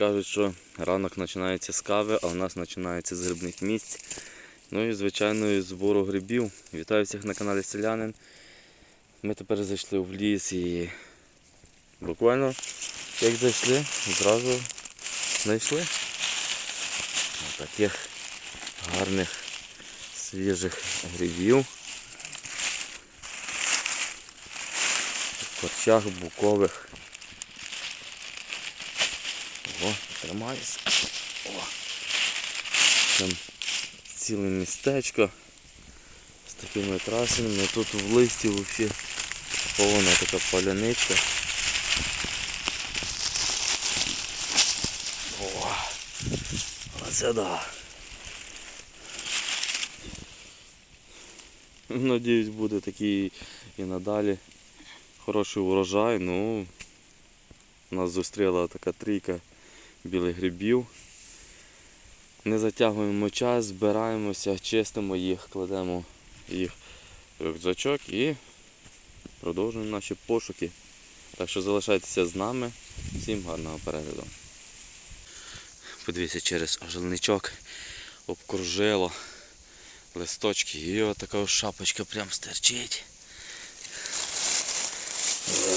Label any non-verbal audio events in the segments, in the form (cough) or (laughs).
кажуть, що ранок починається з кави, а у нас починається з грибних місць. Ну і звичайно із збору грибів. Вітаю всіх на каналі Селянин. Ми тепер зайшли в ліс і буквально як зайшли, зразу знайшли таких гарних свіжих грибів. Корчах букових. О, тримаюся. Там ціле містечко з такими красеними. Тут в листі взагалі повна така поляничка. О, оце да. Надіюсь, буде такий і надалі хороший урожай. Ну, нас зустріла така трійка білих грибів. Не затягуємо час, збираємося, чистимо їх, кладемо їх в рюкзачок і продовжуємо наші пошуки. Так що залишайтеся з нами. Всім гарного перегляду. Подивіться через ожелничок, обкружило листочки і отака шапочка прям стерчить.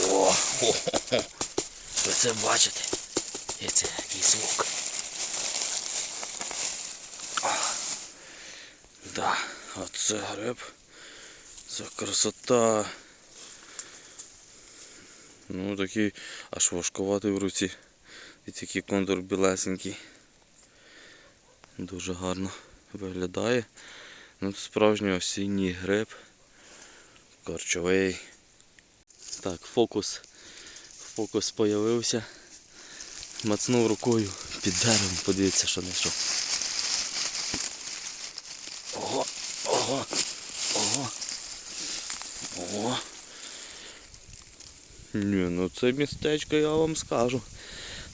О, хо-хо-хо. (laughs) Ви це бачите? Це який звук. О, Да, оце гриб. Це красота. Ну такий аж важкуватий в руці. І такий контур білесенький. Дуже гарно виглядає. Ну, справжній осінній гриб. Корчовий. Так, фокус. Фокус появився. Мацнув рукою під деревом, подивіться, що знайшов. Ого, ого, ого. Ого. Ні, ну це містечко, я вам скажу.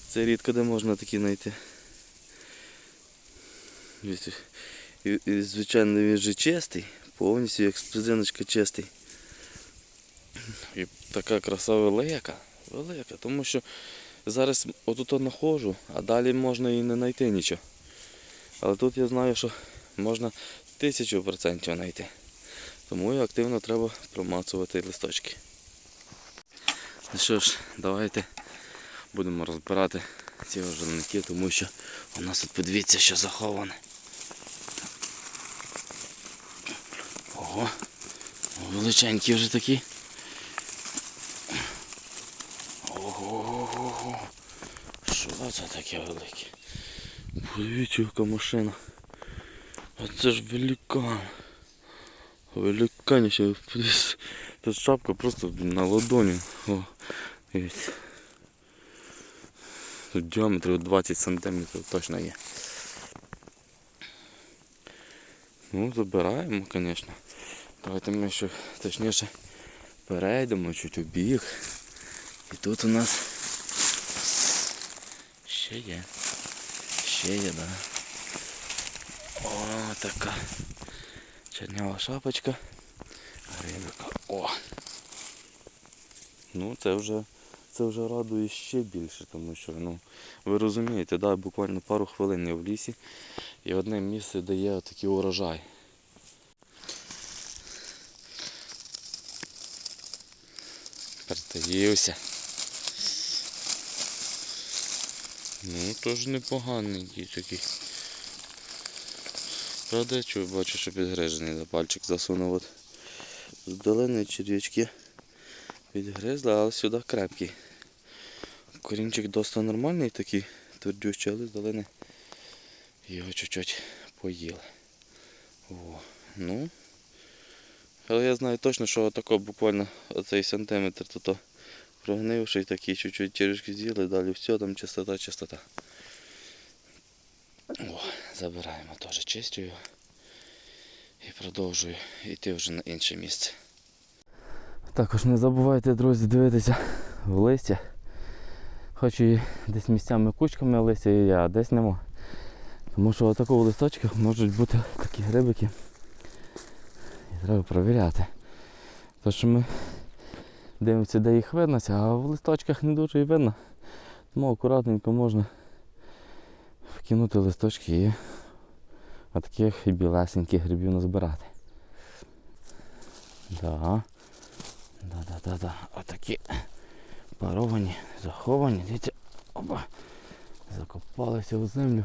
Це рідко де можна такі знайти. І, звичайно, він же чистий, повністю як спризиночка чистий. І така краса велика, велика, тому що зараз отут знаходжу, а далі можна і не знайти нічого. Але тут я знаю, що можна тисячу процентів знайти. Тому активно треба промацувати листочки. Ну що ж, давайте будемо розбирати ці ожерники, тому що у нас тут подивіться, що заховане. Ого, величенькі вже такі. Ого, що це таке велике? Подивіться, яка машина. Оце ж великан. Подивіться, Та шапка просто на ладоні. О. Тут діаметр 20 см точно є. Ну, забираємо, звісно. Давайте ми ще точніше перейдемо чуть у бік. І тут у нас ще є. Ще є, да. О, така чернява шапочка. Грибика. О! Ну це вже це вже радує ще більше, тому що ну, ви розумієте, да, буквально пару хвилин я в лісі і одне місце дає такий урожай. Притаївся. Ну, теж непоганий такий. Правда, я чую, бачу, що підгрижений за пальчик засунув. От. Здалені черв'ячки відгризли, але сюди крепкий. Корінчик досить нормальний такий, твердющий, але здалені його чуть-чуть поїли. О, ну. Але я знаю точно, що отако буквально оцей сантиметр тут прогнивший такий, чуть-чуть черешки з'їли, далі все, там чистота, чистота. О, забираємо теж чистю і продовжую йти вже на інше місце. Також не забувайте, друзі, дивитися в листя. Хоч і десь місцями кучками листя є, а десь нема. Тому що отако в листочках можуть бути такі грибики. І треба перевіряти. То що ми дивимося, де їх видно, а в листочках не дуже і видно. Тому акуратненько можна вкинути листочки і отаких білесеньких грибів назбирати. Да. Да-да-да-да. Отакі паровані, заховані. Дивіться, оба. Закопалися в землю.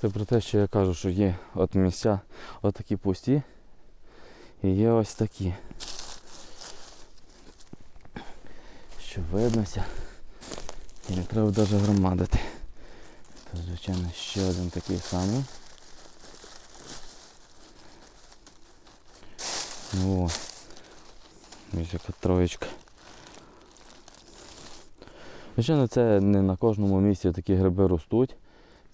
Це про те, що я кажу, що є от місця отакі пусті. І є ось такі. Виднося. І не треба навіть громадити. Тут, звичайно, ще один такий самий. О, ось яка троєчка. Звичайно, це не на кожному місці такі гриби ростуть.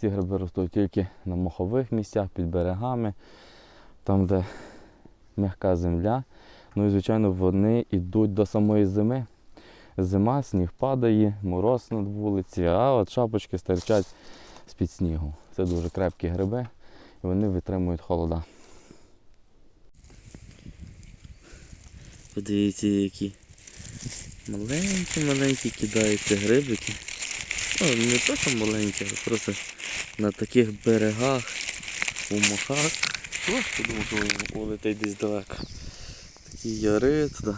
Ці гриби ростуть тільки на мохових місцях, під берегами, там, де м'яка земля. Ну і звичайно вони йдуть до самої зими. Зима, сніг падає, мороз над вулиці, а от шапочки стирчать з-під снігу. Це дуже крепкі гриби і вони витримують холода. Подивіться, які маленькі-маленькі кидаються грибики. Ну, не то, що маленькі, а просто на таких берегах, у мохах. Ох, подумав, що улетить десь далеко. Такі яри туди.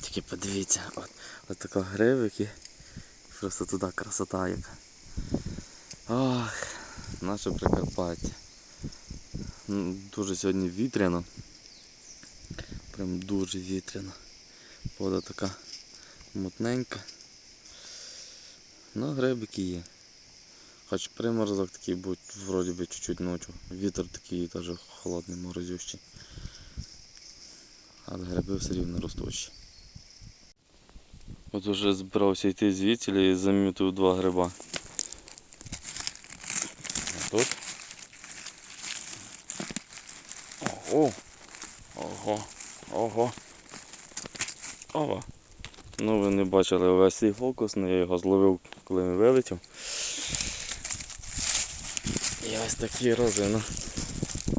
Тільки подивіться, от, от така грибики. Просто туди красота яка. Ох, наше Прикарпаття. Дуже сьогодні вітряно. Прям дуже вітряно. Вода така мутненька. Ну, грибики є. Хоч приморозок такий будь вроді би чуть-чуть ночі. Вітер такий теж холодний, морозющий. Але гриби все рівно ростучі. От уже збирався йти звідси і замітив два гриба. А тут. Ого. Ого. Ого. Ого. Ну ви не бачили увесь цей фокус, але я його зловив, коли він вилетів. І ось такий рози, ну.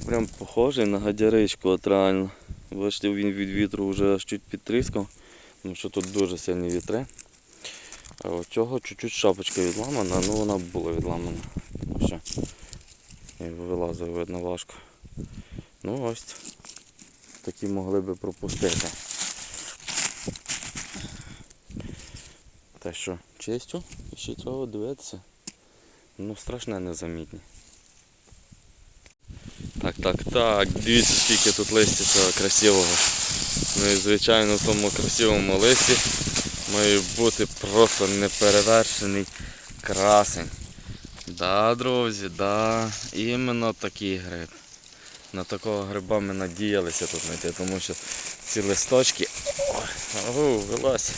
Прям похожий на гадяричку, от реально. Бачите, він від вітру вже аж чуть підтріскав, тому що тут дуже сильні вітри. А от цього чуть-чуть шапочка відламана, ну вона була відламана. Що і вилазив, видно, важко. Ну ось такі могли би пропустити. Те що, чистю і ще цього дивитися. Ну страшне незамітні. Так, так, так, дивіться скільки тут листя цього красивого. Ну і звичайно в тому красивому листі має бути просто неперевершений красень. Да, друзі, да, іменно такий гриб. На такого гриба ми надіялися тут знайти, тому що ці листочки. Ого, вилазь.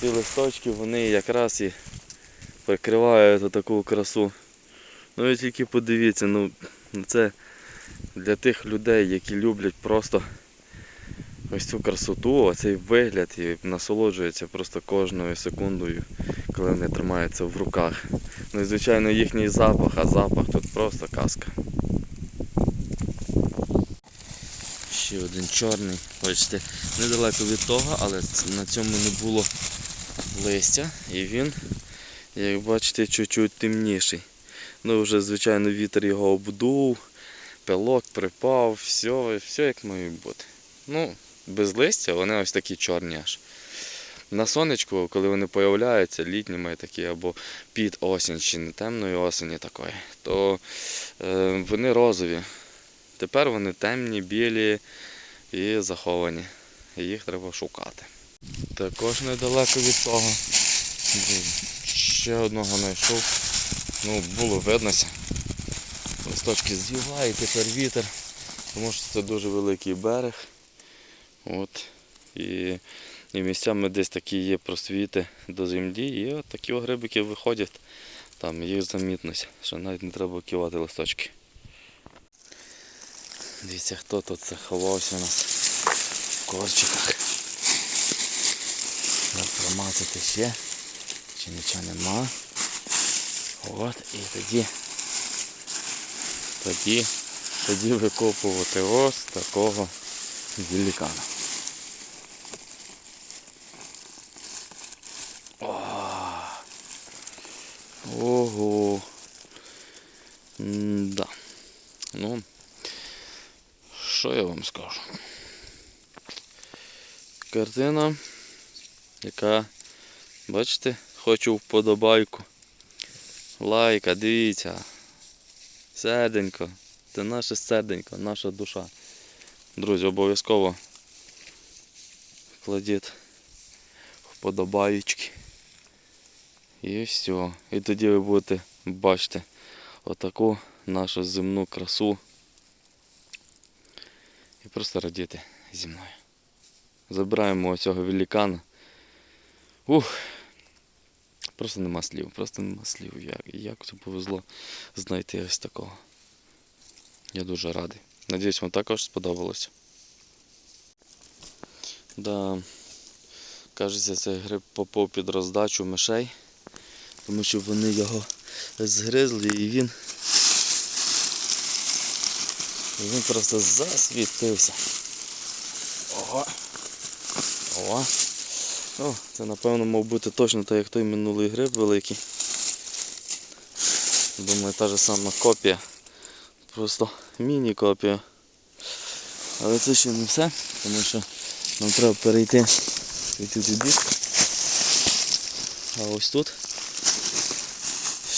Ці листочки вони якраз і прикривають таку красу. Ну і тільки подивіться, ну це для тих людей, які люблять просто ось цю красоту, оцей вигляд і насолоджуються просто кожною секундою, коли вони тримаються в руках. Ну і звичайно їхній запах, а запах тут просто казка. Ще один чорний, бачите, недалеко від того, але на цьому не було листя і він, як бачите, чуть-чуть темніший. Ну вже, звичайно, вітер його обдув, пилок припав, все, все як має бути. Ну, без листя вони ось такі чорні аж. На сонечку, коли вони появляються, літніми такі, або під осінь, чи не темної осені такої, то е, вони розові. Тепер вони темні, білі і заховані. І їх треба шукати. Також недалеко від того. Ще одного знайшов. Ну, було виднося. Листочки з'їла і тепер вітер, тому що це дуже великий берег. От. І, і місцями десь такі є просвіти до землі, і от такі грибики виходять, там їх замітність, що навіть не треба кивати листочки. Дивіться, хто тут заховався у нас в корчиках. Треба промазати ще, чи нічого нема. От і тоді, тоді, тоді викопувати ось такого великана. О, Ого. Да. Ну, що я вам скажу? Картина, яка, бачите, хочу вподобайку. Лайка, дивіться. Серденько. Це наше серденько, наша душа. Друзі, обов'язково кладіть вподобаючки. І все. І тоді ви будете бачити отаку нашу земну красу. І просто радіти зі мною. Забираємо оцього великана. Ух. Просто нема слів, просто нема слів. Як, як це повезло знайти ось такого. Я дуже радий. Надіюсь, вам також сподобалося. Да, кажеться, цей гриб попав під роздачу мишей, тому що вони його згризли і він. Він просто засвітився. Ого. Ого. О, це напевно мав бути точно так, як той минулий гриб великий. Думаю, та ж сама копія. Просто міні-копія. Але це ще не все, тому що нам треба перейти від туди. А ось тут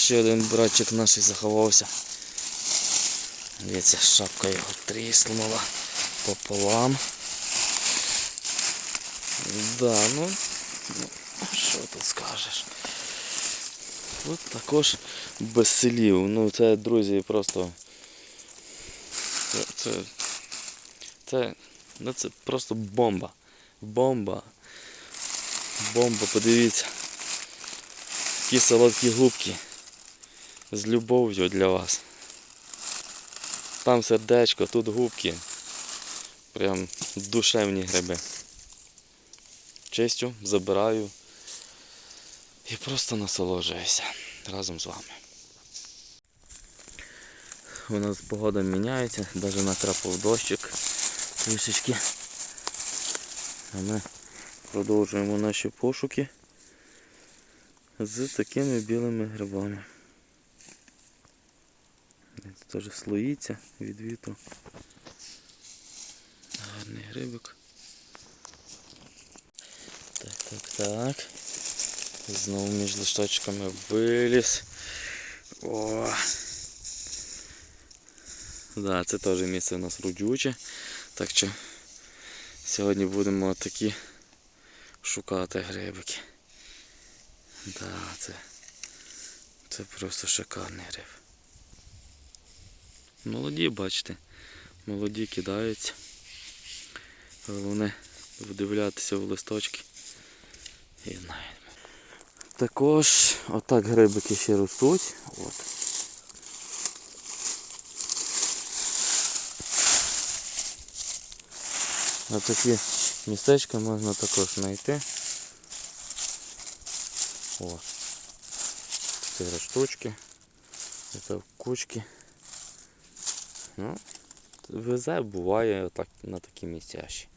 ще один братчик наш заховався. Дивіться, шапка його тріснула пополам. Да, ну, ну що тут скажеш? Тут також без селів. Ну це, друзі, просто. Це, це, це, ну, це просто бомба. Бомба. Бомба, подивіться. Такі солодкі губки. З любов'ю для вас. Там сердечко, тут губки. Прям душевні гриби. Чистю, забираю і просто насолоджуюся разом з вами. У нас погода міняється, навіть натрапив дощик трішечки. А ми продовжуємо наші пошуки з такими білими грибами. Теж слоїться від вітру. Гарний грибик. Так, так, так. Знову між листочками виліз. О! Да, це теж місце у нас родюче. Так що сьогодні будемо такі шукати грибики. Да, це, це просто шикарний гриб. Молоді, бачите, молоді кидаються. Головне вдивлятися в листочки і знайдемо. Також отак грибики ще ростуть. От. А такі містечка можна також знайти. О. Чотири штучки. Це кучки. Ну, везе буває отак, на такі місцяші.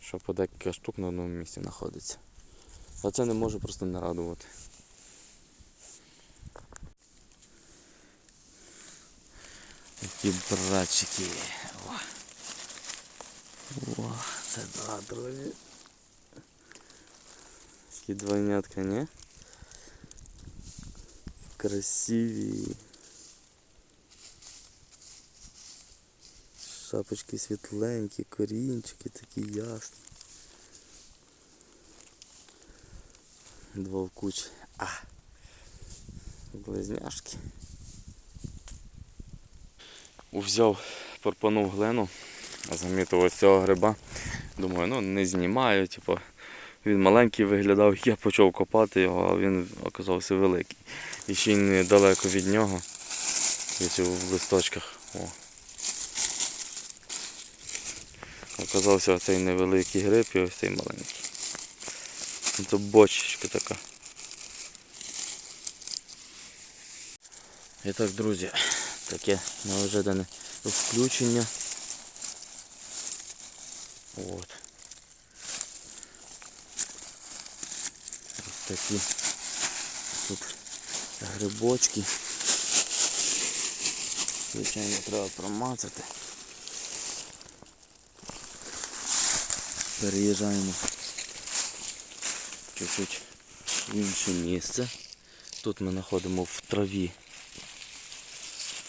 Що по декілька штук на одному місці знаходиться. А це не може просто не радувати. Такі братчики. О. О, це да, друзі. Такі двойнятка, не? Красиві. Шапочки світленькі, корінчики такі ясні. Два в кучі. А. Близняшки. Взяв, порпанув глину, замітив ось цього гриба. Думаю, ну не знімаю, типу, він маленький виглядав, я почав копати його, а він оказався великий. І ще й недалеко від нього. Ось в листочках. О. Оказався оцей невеликий гриб і ось цей маленький. Це бочечка така. І так, друзі, таке неожиданне включення. От. Ось такі тут грибочки. Звичайно, треба промацати. Переїжджаємо чуть-чуть в інше місце. Тут ми знаходимо в траві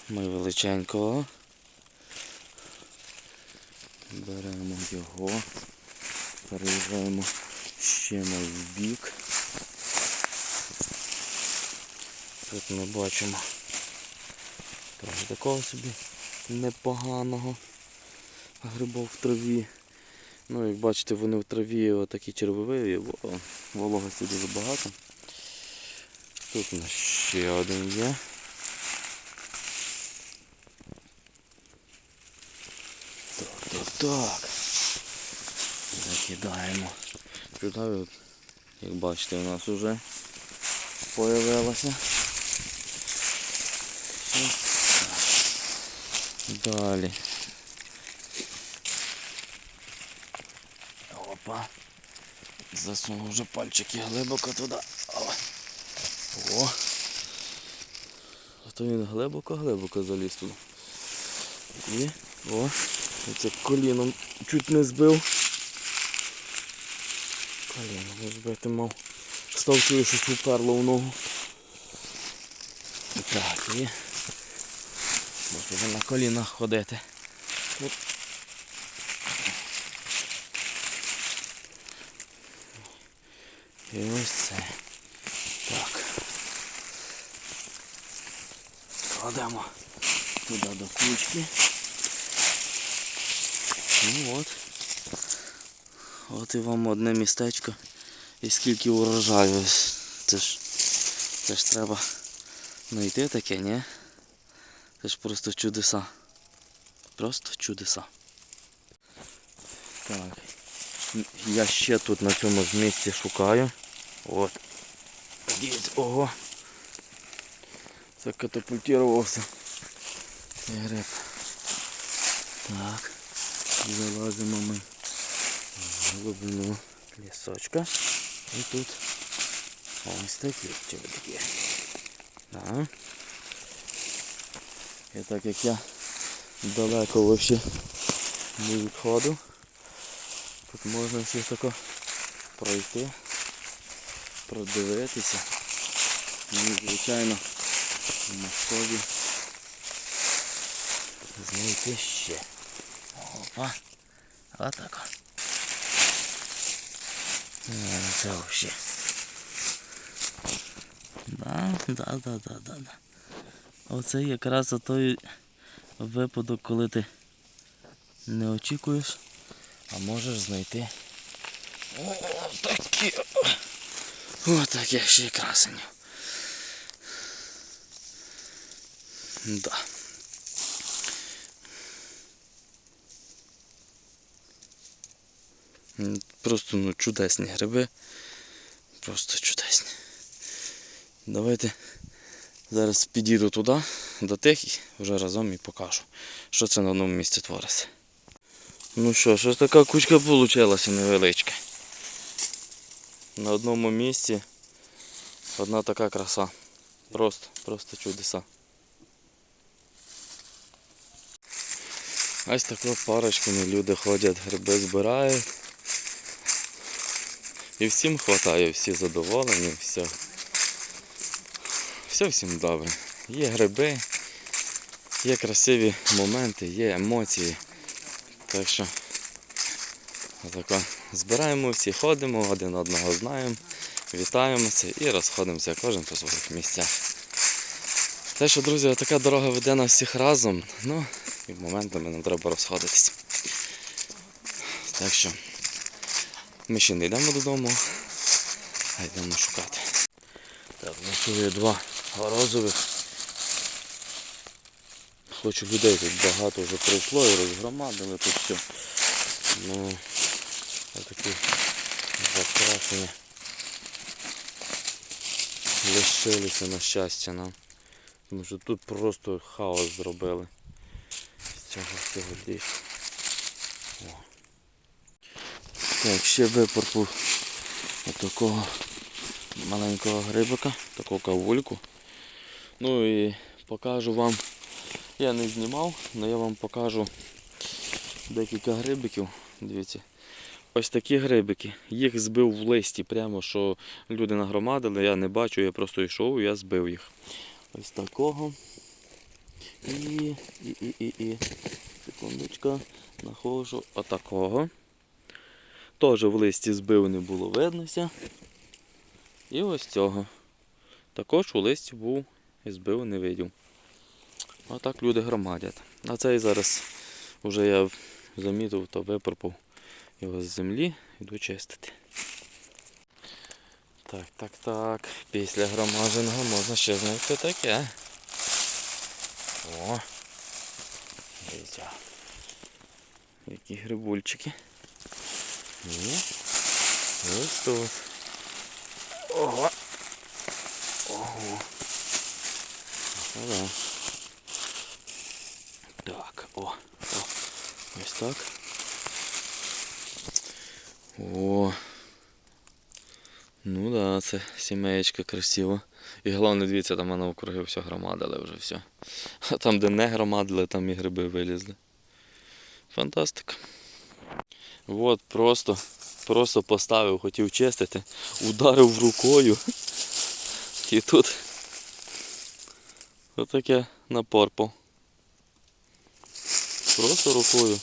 ми величенького. Беремо його, переїжджаємо ще на бік. Тут ми бачимо трохи такого собі непоганого грибов в траві. Ну, як бачите, вони в траві отакі червиві, во- вологості дуже багато. Тут у нас ще один є. Так, так, так. Закидаємо. Сюди, як бачите, у нас вже появилося. Далі. Опа. Засунув вже пальчики глибоко туди. О. А то він глибоко-глибоко заліз туди. І о, оце коліном чуть не збив. Коліно не збити мав. Став чую, щось уперло в ногу. Так, і можу вже на колінах ходити. Оп. І ось це. Так. Кладемо туди до кучки. Ну от. От і вам одне містечко. І скільки урожаю. Це ж, це ж треба знайти таке, ні? Це ж просто чудеса. Просто чудеса. Так. Я ще тут на цьому місці шукаю. От. Ого. Закатапультувався. Цей. Так. Залазимо ми в глибину лісочка. І тут ось такі чобітки. Так. І так як я далеко взагалі не відходив, тут можна всіх тако пройти, продивитися. Ну звичайно на сході знайти ще. Опа. Отак. от. Е, Це взагалі. Да, да, да, да, да, да. Оце якраз той випадок, коли ти не очікуєш, а можеш знайти О, такі. О, таке ще красені. Да. Просто ну, чудесні гриби. Просто чудесні. Давайте зараз підійду туди, до тих і вже разом і покажу, що це на одному місці твориться. Ну що, щось така кучка вийшла невеличка. На одному місці одна така краса. Просто, просто чудеса. Ось такою парочками люди ходять, гриби збирають. І всім вистачає, всі задоволені, все. Все всім добре. Є гриби, є красиві моменти, є емоції. Так що отако, збираємо всі, ходимо, один одного знаємо, вітаємося і розходимося кожен по своїх місцях. Те, що, друзі, така дорога веде нас всіх разом, ну і моментами нам треба розходитись. Так що ми ще не йдемо додому, а йдемо шукати. Так, знайшли два розових. Хочу людей тут багато вже прийшло і розгромадили тут все. Ну, отакі закрашені. Лишилися на щастя нам. Тому що тут просто хаос зробили. Цього всього. О. Так, ще випорпу отакого маленького грибика, таку кавульку. Ну і покажу вам. Я не знімав, але я вам покажу декілька грибиків. Дивіться. Ось такі грибики. Їх збив в листі, прямо що люди нагромадили, я не бачу, я просто йшов і я збив їх. Ось такого. І, і, і, і, і. Секундочка. Нахожу отакого. Теж в листі збив не було виднося. І ось цього. Також у листі був і збив не видів. Отак люди громадять. А цей зараз вже я замітив, то випорпав його з землі, йду чистити. Так, так, так. Після громадженого можна ще знайти таке. О! Дивіться. Які грибульчики. І ось тут. Ого! Ого! Ага. Так, о, о, ось так. О. Ну да, це сімеєчка красиво. І головне, дивіться, там воно округи все громадили вже все. А (laughs) там, де не громадили, там і гриби вилізли. Фантастика. От просто, просто поставив, хотів чистити, ударив рукою. І тут отаке напорпав. Просто рукою.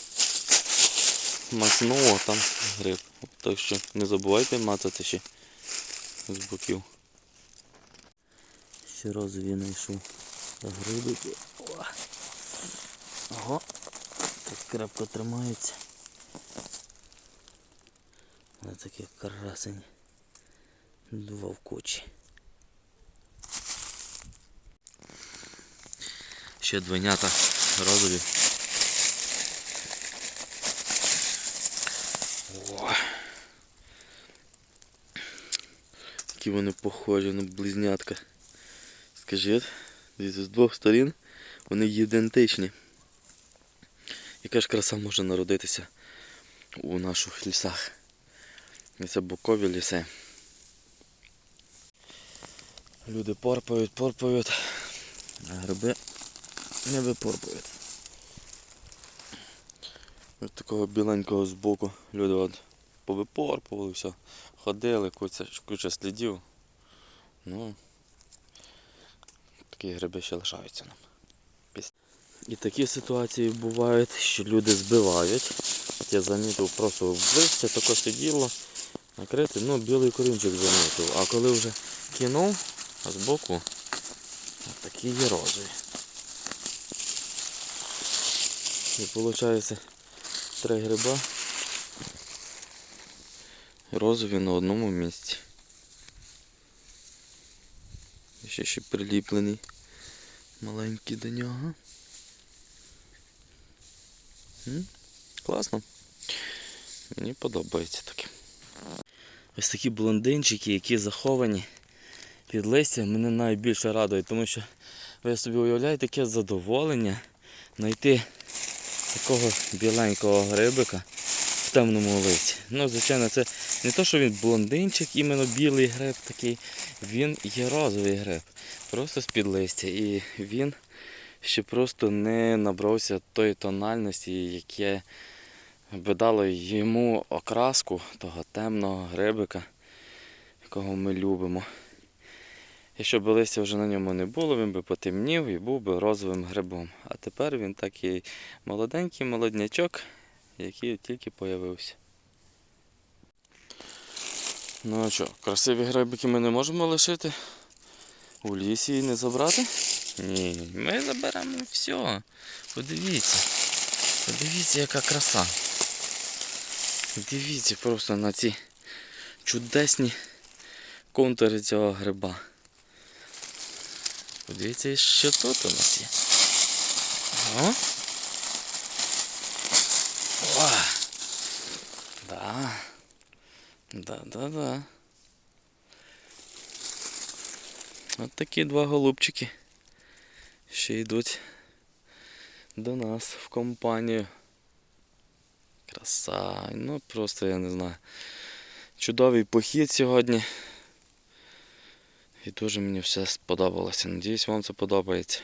Мацнуло там гриб. Так що не забувайте мацати ще з боків. Ще розові знайшов грибики. Ого. Так крепко тримається. Ось такі красені. Два в кучі. Ще двойнята розові. О. Які вони похожі на близнятка. Скажіть, з двох сторін вони ідентичні. Яка ж краса може народитися у наших лісах? Це букові ліси. Люди порпають, порпають, а гриби не випорпають. Ось такого біленького збоку люди от повипорпували, все, ходили, куча, куча слідів. Ну, такі гриби ще лишаються нам. І такі ситуації бувають, що люди збивають. Я замітив просто в листя таке сиділо, накрите, ну білий корінчик замітив. А коли вже кинув, а збоку такі є розові. І виходить три гриба розові на одному місці. І ще ще приліплений маленький до нього. Класно. Мені подобається таке. Ось такі блондинчики, які заховані під листям, мене найбільше радують, тому що ви собі уявляєте таке задоволення знайти такого біленького грибика в темному листі. Ну, звичайно, це не то, що він блондинчик, іменно білий гриб такий, він є розовий гриб. Просто з-під листя. І він ще просто не набрався тої тональності, яке би дало йому окраску того темного грибика, якого ми любимо. Якщо б листя вже на ньому не було, він би потемнів і був би розовим грибом. А тепер він такий молоденький молоднячок, який тільки появився. Ну а що, красиві грибики ми не можемо лишити? У лісі і не забрати? Ні, ми заберемо все. Подивіться. Подивіться, яка краса. Дивіться просто на ці чудесні контури цього гриба. Подивіться, що тут у нас є. О! О! Да. Да, да, да. От такі два голубчики. Ще йдуть до нас в компанію. Краса. Ну просто я не знаю. Чудовий похід сьогодні. І дуже мені все сподобалося. Надіюсь, вам це подобається.